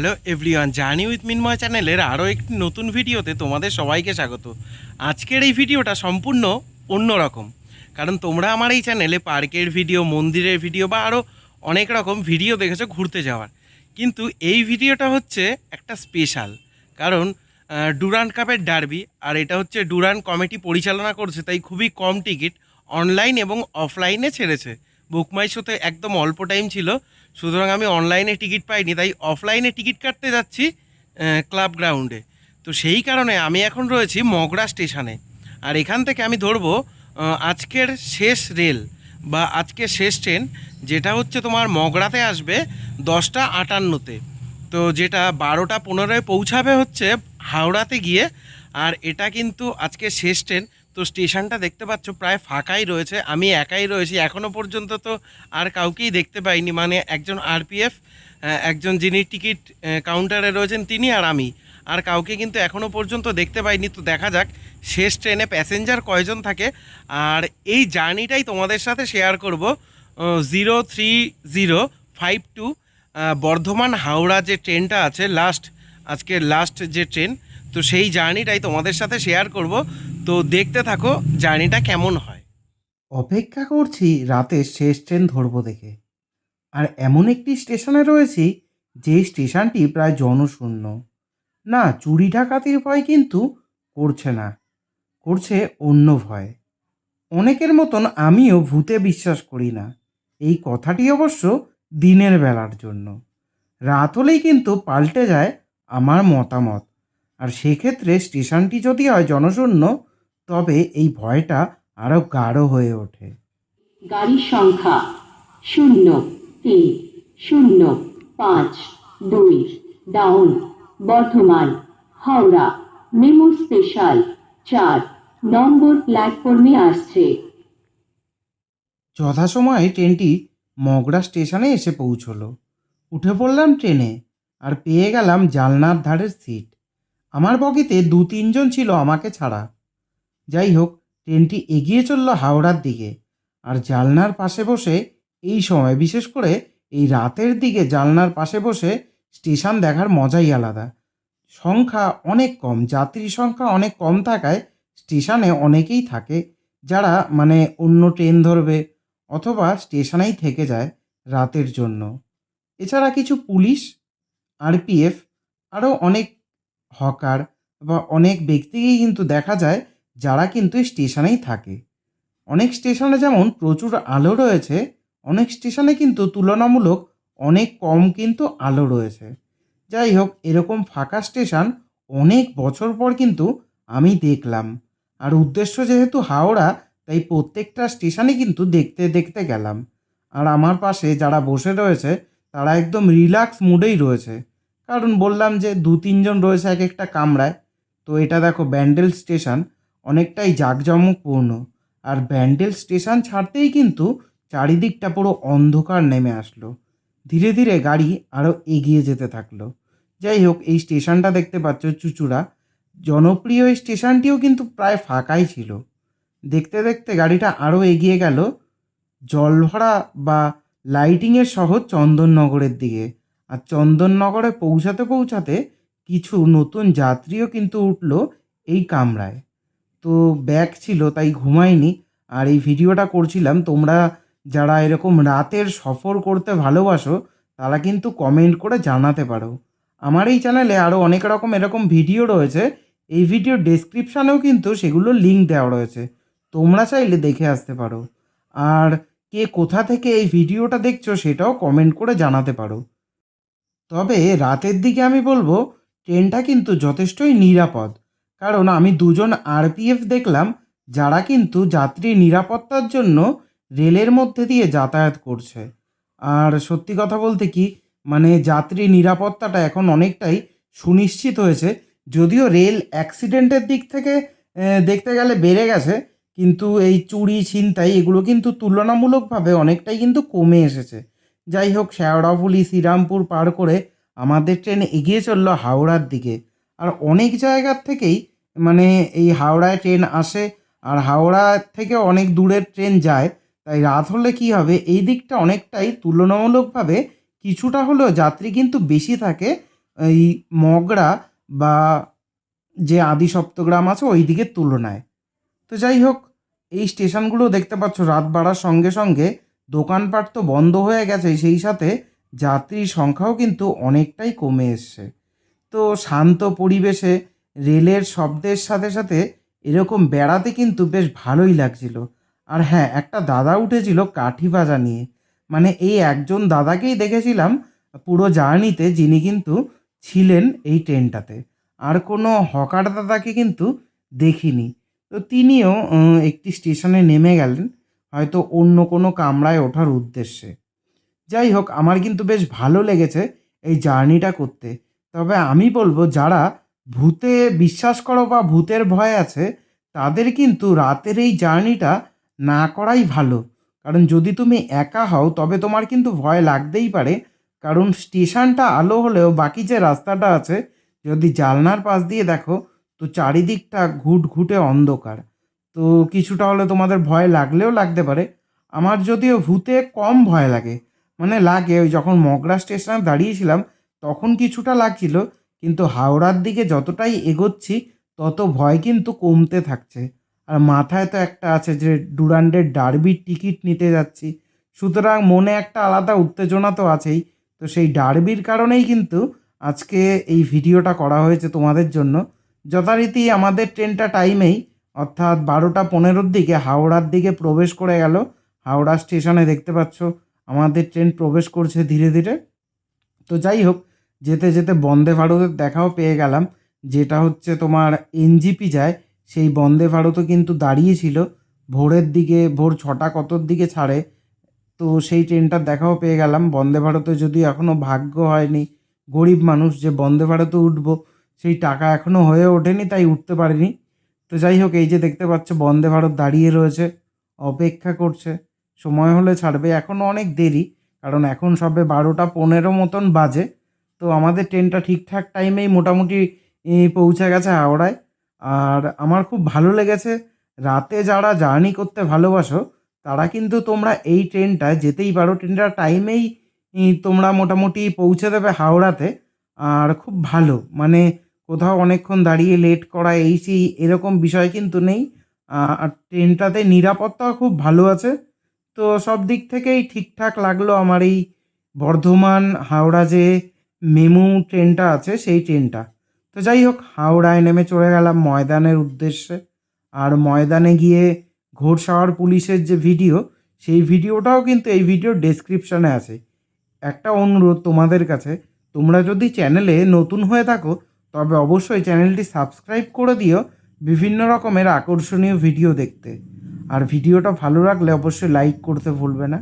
Hello everyone journey with Minmoy চ্যানেলের আরও একটি নতুন ভিডিওতে তোমাদের সবাইকে স্বাগত। আজকের এই ভিডিওটা সম্পূর্ণ অন্যরকম কারণ তোমরা আমার এই চ্যানেলে পার্কের ভিডিও মন্দিরের ভিডিও বা আরও অনেক রকম ভিডিও দেখেছ ঘুরতে যাওয়ার। কিন্তু এই ভিডিওটা হচ্ছে একটা স্পেশাল কারণ আহ, ডুরান্ড কাপের ডার্বি আর এটা হচ্ছে ডুরান্ড কমিটি পরিচালনা করছে তাই খুবই কম টিকিট অনলাইন এবং অফলাইনে ছেড়েছে। বুকমাই শোতে একদম অল্প টাইম ছিল সুতরাং আমি অনলাইনে টিকিট পাইনি, তাই অফলাইনে টিকিট কাটতে যাচ্ছি ক্লাব গ্রাউন্ডে তো সেই কারণে আমি এখন রয়েছি মগরা স্টেশনে। আর এখান থেকে আমি ধরবো আজকের শেষ রেল বা আজকের শেষ ট্রেন যেটা হচ্ছে তোমার মগরাতে আসবে দশটা আটান্নতে। তো যেটা বারোটা পনেরোয় পৌঁছাবে হচ্ছে হাওড়াতে গিয়ে, আর এটা কিন্তু আজকে শেষ ট্রেন তো স্টেশনটা দেখতে পাচ্ছ, প্রায় ফাঁকাই রয়েছে। আমি একাই রয়েছি এখনও পর্যন্ত তো আর কাউকেই দেখতে পাইনি। মানে একজন আরপিএফ একজন যিনি টিকিট কাউন্টারে রয়েছেন, তিনি আর আমি। আর কাউকে কিন্তু এখনও পর্যন্ত দেখতে পাইনি। তো দেখা যাক, শেষ ট্রেনে প্যাসেঞ্জার কয়জন থাকে। আর এই জার্নিটাই তোমাদের সাথে শেয়ার করব। Zero three zero five two Bardhaman Howrah যে ট্রেনটা আছে, লাস্ট, আজকে লাস্ট যে ট্রেন, তো সেই জার্নিটাই তোমাদের সাথে শেয়ার করব। তো দেখতে থাকো, জার্নিটা কেমন হয়। অপেক্ষা করছি, রাতে শেষ ট্রেন ধরবো দেখে। আর এমন একটি স্টেশনে রয়েছি, যে স্টেশনটি প্রায় জনশূন্য। না, চুরি ডাকাতির ভয় কিন্তু করছে না, করছে অন্য ভয়। অনেকের মতন আমিও ভূতে বিশ্বাস করি না। এই কথাটি অবশ্য দিনের বেলার জন্য। রাত হলেই কিন্তু পাল্টে যায় আমার মতামত। আর সেক্ষেত্রে স্টেশনটি যদি হয় জনশূন্য তবে এই ভয়টা আরও গাঢ় হয়ে ওঠে। গাড়ির সংখ্যা শূন্য তিন শূন্য পাঁচ দুই down Bardhaman Howrah MEMU special চার নম্বর প্ল্যাটফর্মে আসছে। যথাসময়ে ট্রেনটি মগরা স্টেশনে এসে পৌঁছলো। উঠে পড়লাম ট্রেনে আর পেয়ে গেলাম জালনার ধারের সিট। আমার বগিতে দু তিনজন ছিল আমাকে ছাড়া। যাই হোক ট্রেনটি এগিয়ে চলল হাওড়ার দিকে। আর জালনার পাশে বসে, এই সময় বিশেষ করে এই রাতের দিকে জালনার পাশে বসে স্টেশন দেখার মজাই আলাদা। সংখ্যা অনেক কম যাত্রী সংখ্যা অনেক কম থাকায় স্টেশনে অনেকেই থাকে, যারা মানে অন্য ট্রেন ধরবে অথবা স্টেশনেই থেকে যায় রাতের জন্য। এছাড়া কিছু পুলিশ, আরপিএফ, আরও অনেক হকার বা অনেক ব্যক্তিকেই কিন্তু দেখা যায় যারা কিন্তু স্টেশনেই থাকে। অনেক স্টেশনে যেমন প্রচুর আলো রয়েছে, অনেক স্টেশনে কিন্তু তুলনামূলক অনেক কম কিন্তু আলো রয়েছে। যাই হোক, এরকম ফাঁকা স্টেশন অনেক বছর পর কিন্তু আমি দেখলাম। আর উদ্দেশ্য যেহেতু হাওড়া, তাই প্রত্যেকটা স্টেশনে কিন্তু দেখতে দেখতে গেলাম। আর আমার পাশে যারা বসে রয়েছে, তারা একদম রিল্যাক্স মুডেই রয়েছে। কারণ বললাম যে দু তিনজন রয়েছে এক একটা কামরায়। তো এটা দেখো ব্যান্ডেল স্টেশন অনেকটাই জাঁকজমকপূর্ণ। আর ব্যান্ডেল স্টেশন ছাড়তেই কিন্তু চারিদিকটা পুরো অন্ধকার নেমে আসলো। ধীরে ধীরে গাড়ি আরও এগিয়ে যেতে থাকল। যাই হোক, এই স্টেশনটা দেখতে পাচ্ছ চুচুড়া। জনপ্রিয় এই স্টেশনটিও কিন্তু প্রায় ফাঁকাই ছিল। দেখতে দেখতে গাড়িটা আরও এগিয়ে গেল জলভরা বা লাইটিংয়ের শহর চন্দননগরের দিকে। আর চন্দননগরে পৌঁছাতে পৌঁছাতে কিছু নতুন যাত্রীও কিন্তু উঠল এই কামরায়। তো ব্যাগ ছিল, তাই ঘুমাইনি। আর এই ভিডিওটা করছিলাম, তোমরা যারা এরকম রাতের সফর করতে ভালোবাসো, তারা কিন্তু কমেন্ট করে জানাতে পারো। আমার এই চ্যানেলে আরও অনেক রকম এরকম ভিডিও রয়েছে, এই ভিডিও ডেসক্রিপশানেও কিন্তু সেগুলো লিঙ্ক দেওয়া রয়েছে। তোমরা চাইলে দেখে আসতে পারো। আর কে কোথা থেকে এই ভিডিওটা দেখছ, সেটাও কমেন্ট করে জানাতে পারো। তবে রাতের দিকে আমি বলব ট্রেনটা কিন্তু যথেষ্টই নিরাপদ। কারণ আমি দুজন আরপিএফ দেখলাম, যারা কিন্তু যাত্রী নিরাপত্তার জন্য রেলের মধ্যে দিয়ে যাতায়াত করছে। আর সত্যি কথা বলতে কি মানে যাত্রী নিরাপত্তাটা এখন অনেকটাই সুনিশ্চিত হয়েছে। যদিও রেল অ্যাক্সিডেন্টের দিক থেকে দেখতে গেলে বেড়ে গেছে, কিন্তু এই চুরি, ছিনতাই এগুলো কিন্তু তুলনামূলকভাবে অনেকটাই কিন্তু কমে এসেছে। যাই হোক শেওড়াফুলি শ্রীরামপুর পার করে আমাদের ট্রেন এগিয়ে চলল হাওড়ার দিকে। আর অনেক জায়গার থেকেই মানে এই হাওড়ায় ট্রেন আসে, আর হাওড়া থেকে অনেক দূরের ট্রেন যায়, তাই রাত হলে কি হবে? এই দিকটা অনেকটাই তুলনামূলকভাবে কিছুটা হলেও যাত্রী কিন্তু বেশি থাকে। এই মগরা বা যে আদি সপ্তগ্রাম আছে ওই দিকের তুলনায়। তো যাই হোক, এই স্টেশনগুলো দেখতে পাচ্ছ, রাত বাড়ার সঙ্গে সঙ্গে দোকানপাট তো বন্ধ হয়ে গেছে, সেই সাথে যাত্রীর সংখ্যাও কিন্তু অনেকটাই কমে এসছে। শান্ত পরিবেশে রেলের শব্দের সাথে সাথে এরকম বেড়াতে কিন্তু বেশ ভালোই লাগছিল। আর হ্যাঁ একটা দাদা উঠেছিল কাঠি ভাজা নিয়ে। মানে এই একজন দাদাকেই দেখেছিলাম পুরো জার্নিতে যিনি কিন্তু ছিলেন এই ট্রেনটাতে। আর কোনো হকার দাদাকে কিন্তু দেখিনি। তো তিনিও একটি স্টেশনে নেমে গেলেন, হয়তো অন্য কোনো কামরায় ওঠার উদ্দেশ্যে। যাই হোক, আমার কিন্তু বেশ ভালো লেগেছে এই জার্নিটা করতে। তবে আমি বলব, যারা ভূতে বিশ্বাস করো বা ভূতের ভয় আছে, তাদের কিন্তু রাতের এই জার্নিটা না করাই ভালো। কারণ যদি তুমি একা হও, তবে তোমার কিন্তু ভয় লাগতেই পারে। কারণ স্টেশনটা আলো হলেও বাকি যে রাস্তাটা আছে, যদি জানলার পাশ দিয়ে দেখো, তো চারিদিকটা ঘুট ঘুটে অন্ধকার। তো কিছুটা হলে তোমাদের ভয় লাগলেও লাগতে পারে। আমার যদিও ভূতে কম ভয় লাগে। মানে লাগে, ওই যখন মগরা স্টেশনে দাঁড়িয়েছিলাম তখন কিছুটা লাগছিল, কিন্তু হাওড়ার দিকে যতটাই এগোচ্ছি, তত ভয় কিন্তু কমতে থাকছে। আর মাথায় তো একটা আছে যে, ডুরান্ডের ডার্বির টিকিট নিতে যাচ্ছি। সুতরাং মনে একটা আলাদা উত্তেজনা তো আছেই। তো সেই ডার্বির কারণেই কিন্তু আজকে এই ভিডিওটা করা হয়েছে তোমাদের জন্য। যথারীতি আমাদের ট্রেনটা টাইমেই, অর্থাৎ বারোটা পনেরোর দিকে হাওড়ার দিকে প্রবেশ করে গেল। হাওড়া স্টেশনে দেখতে পাচ্ছ, আমাদের ট্রেন প্রবেশ করছে ধীরে ধীরে। তো যাই হোক, যেতে যেতে বন্দে ভারতের দেখাও পেয়ে গেলাম। যেটা হচ্ছে তোমার এনজিপি যায়, সেই বন্দে ভারতও কিন্তু দাঁড়িয়েছিল। ভোরের দিকে, ভোর ছটা কতর দিকে ছাড়ে, তো সেই ট্রেনটার দেখাও পেয়ে গেলাম। বন্দে ভারতে যদি এখনও ভাগ্য হয়নি, গরিব মানুষ যে বন্দে ভারতে উঠবো, সেই টাকা এখনও হয়ে ওঠেনি, তাই উঠতে পারিনি। তো যাই হোক, এই যে দেখতে পাচ্ছ, বন্দে ভারত দাঁড়িয়ে রয়েছে, অপেক্ষা করছে। সময় হলে ছাড়বে এখনও অনেক দেরি। কারণ এখন সবে বারোটা পনেরো মতন বাজে, তো আমাদের ট্রেনটা ঠিকঠাক টাইমেই মোটামুটি পৌঁছে গেছে হাওড়ায়। আর আমার খুব ভালো লেগেছে, রাতে যারা জার্নি করতে ভালোবাসো, তারা কিন্তু তোমরা এই ট্রেনটায় যেতেই পারো। ট্রেনটা টাইমেই তোমরা মোটামুটি পৌঁছে দেবে হাওড়াতে। আর খুব ভালো মানে কোথাও অনেকক্ষণ দাঁড়িয়ে লেট করা, এই সেই এরকম বিষয় কিন্তু নেই। আর ট্রেনটাতে নিরাপত্তাও খুব ভালো আছে। তো সব দিক থেকেই ঠিকঠাক লাগল আমার এই বর্ধমান হাওড়া যে মেমু ট্রেনটা আছে, সেই ট্রেনটা। তো যাই হোক, হাওড়ায় নেমে চলে গেলাম ময়দানের উদ্দেশ্যে। আর ময়দানে গিয়ে ঘোড়সাওয়ার পুলিশের যে ভিডিও, সেই ভিডিওটাও কিন্তু এই ভিডিওর ডেসক্রিপশানে আছে। একটা অনুরোধ তোমাদের কাছে, তোমরা যদি চ্যানেলে নতুন হয়ে থাকো, তবে অবশ্যই চ্যানেলটি সাবস্ক্রাইব করে দিও। বিভিন্ন রকমের আকর্ষণীয় ভিডিও দেখতে। আর ভিডিওটা ভালো লাগলে অবশ্যই লাইক করতে ভুলবে না।